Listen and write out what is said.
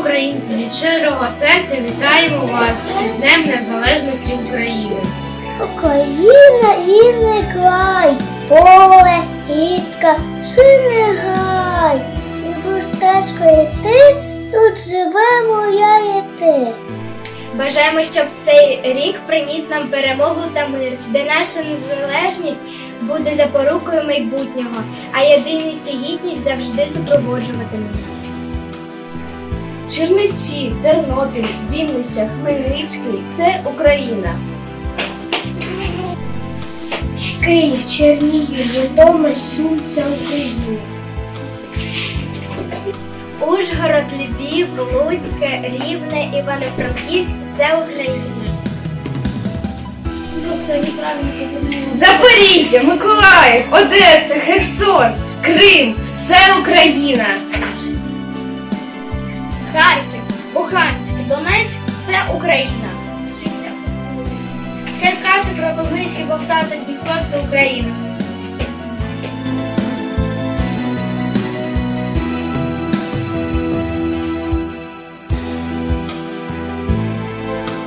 українці, від щирого серця вітаємо вас із Днем Незалежності України. Україна рідний край, поле, річка, синий гай. І стежкою йти, тут живемо я і ти. Бажаємо, щоб цей рік приніс нам перемогу та мир, де наша незалежність буде запорукою майбутнього, а єдиність і гідність завжди супроводжуватиме нас. Чернівці, Тернопіль, Вінниця, Хмельницький це Україна. Київ, Чернігів, Житомир, Сум це Україна. Ужгород, Львів, Луцьке, Рівне, Івано-Франківськ це Україна. Запоріжжя, Миколаїв, Одеса, Херсон, Крим це Україна. Харків, Луганськ, Донецьк це Україна. Черкаси, Кропивницький, Богдан, Дніпро це Україна.